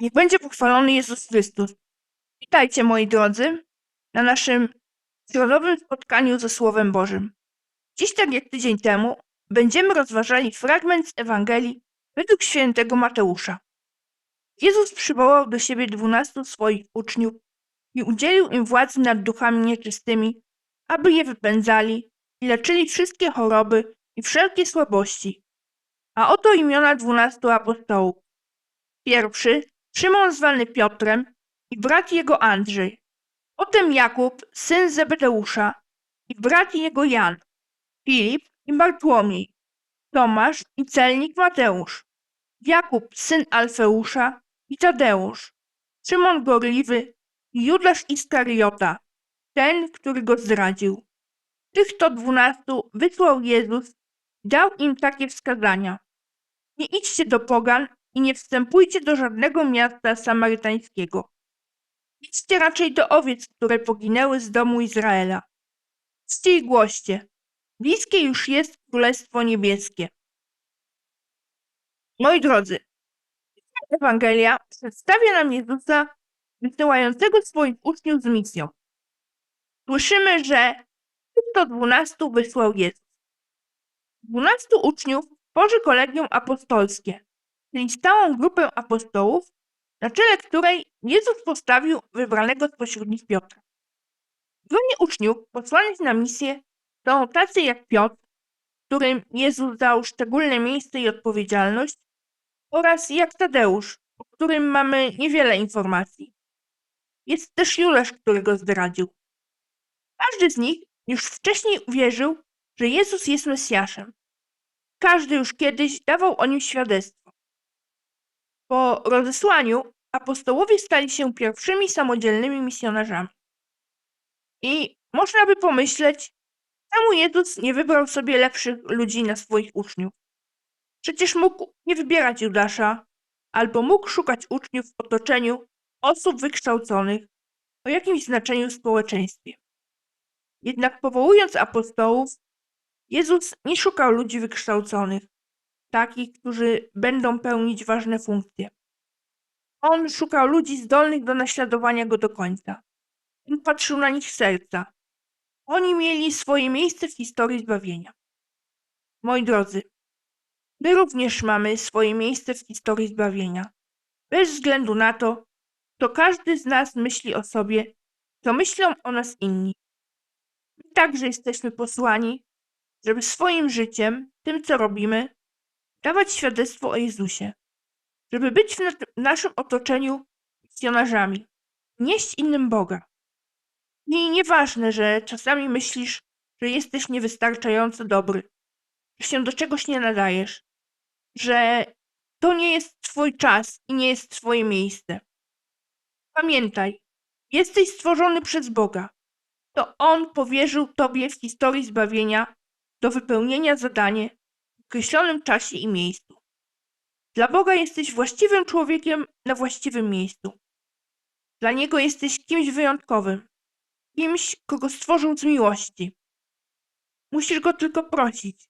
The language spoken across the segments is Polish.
Niech będzie pochwalony Jezus Chrystus. Witajcie moi drodzy na naszym środowym spotkaniu ze Słowem Bożym. Dziś, tak jak tydzień temu, będziemy rozważali fragment z Ewangelii według świętego Mateusza. Jezus przywołał do siebie dwunastu swoich uczniów i udzielił im władzy nad duchami nieczystymi, aby je wypędzali i leczyli wszystkie choroby i wszelkie słabości. A oto imiona dwunastu apostołów. Pierwszy Szymon zwany Piotrem i brat jego Andrzej. Potem Jakub, syn Zebedeusza i brat jego Jan. Filip i Bartłomiej. Tomasz i celnik Mateusz. Jakub, syn Alfeusza i Tadeusz. Szymon Gorliwy i Judasz Iskariota, ten, który go zdradził. Tych to dwunastu wysłał Jezus i dał im takie wskazania. Nie idźcie do pogan i nie wstępujcie do żadnego miasta samarytańskiego. Idźcie raczej do owiec, które poginęły z domu Izraela. Idźcie i głoście. Bliskie już jest Królestwo Niebieskie. Moi drodzy, Ewangelia przedstawia nam Jezusa wysyłającego swoich uczniów z misją. Słyszymy, że to dwunastu wysłał Jezus. Dwunastu uczniów tworzy kolegium apostolskie, czyli stałą grupę apostołów, na czele której Jezus postawił wybranego spośród nich Piotra. Gronie uczniów posłanych na misję są tacy jak Piotr, którym Jezus dał szczególne miejsce i odpowiedzialność, oraz jak Tadeusz, o którym mamy niewiele informacji. Jest też Judasz, który go zdradził. Każdy z nich już wcześniej uwierzył, że Jezus jest Mesjaszem. Każdy już kiedyś dawał o nim świadectwo. Po rozesłaniu apostołowie stali się pierwszymi samodzielnymi misjonarzami. I można by pomyśleć, czemu Jezus nie wybrał sobie lepszych ludzi na swoich uczniów. Przecież mógł nie wybierać Judasza, albo mógł szukać uczniów w otoczeniu osób wykształconych o jakimś znaczeniu w społeczeństwie. Jednak powołując apostołów, Jezus nie szukał ludzi wykształconych, takich, którzy będą pełnić ważne funkcje. On szukał ludzi zdolnych do naśladowania go do końca. On patrzył na nich serca. Oni mieli swoje miejsce w historii zbawienia. Moi drodzy, my również mamy swoje miejsce w historii zbawienia. Bez względu na to, to każdy z nas myśli o sobie, co myślą o nas inni. My także jesteśmy posłani, żeby swoim życiem, tym co robimy, dawać świadectwo o Jezusie, żeby być w, na w naszym otoczeniu misjonarzami, nieść innym Boga. I nieważne, że czasami myślisz, że jesteś niewystarczająco dobry, że się do czegoś nie nadajesz, że to nie jest Twój czas i nie jest Twoje miejsce. Pamiętaj, jesteś stworzony przez Boga. To On powierzył Tobie w historii zbawienia do wypełnienia zadanie określonym czasie i miejscu. Dla Boga jesteś właściwym człowiekiem na właściwym miejscu. Dla Niego jesteś kimś wyjątkowym, kimś, kogo stworzył z miłości. Musisz Go tylko prosić,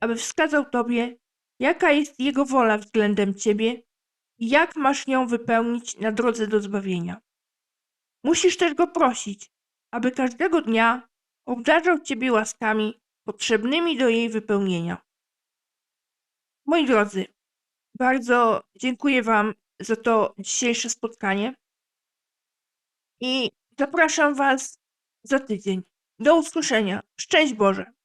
aby wskazał Tobie, jaka jest Jego wola względem Ciebie i jak masz ją wypełnić na drodze do zbawienia. Musisz też Go prosić, aby każdego dnia obdarzał Ciebie łaskami potrzebnymi do jej wypełnienia. Moi drodzy, bardzo dziękuję Wam za to dzisiejsze spotkanie i zapraszam Was za tydzień. Do usłyszenia. Szczęść Boże!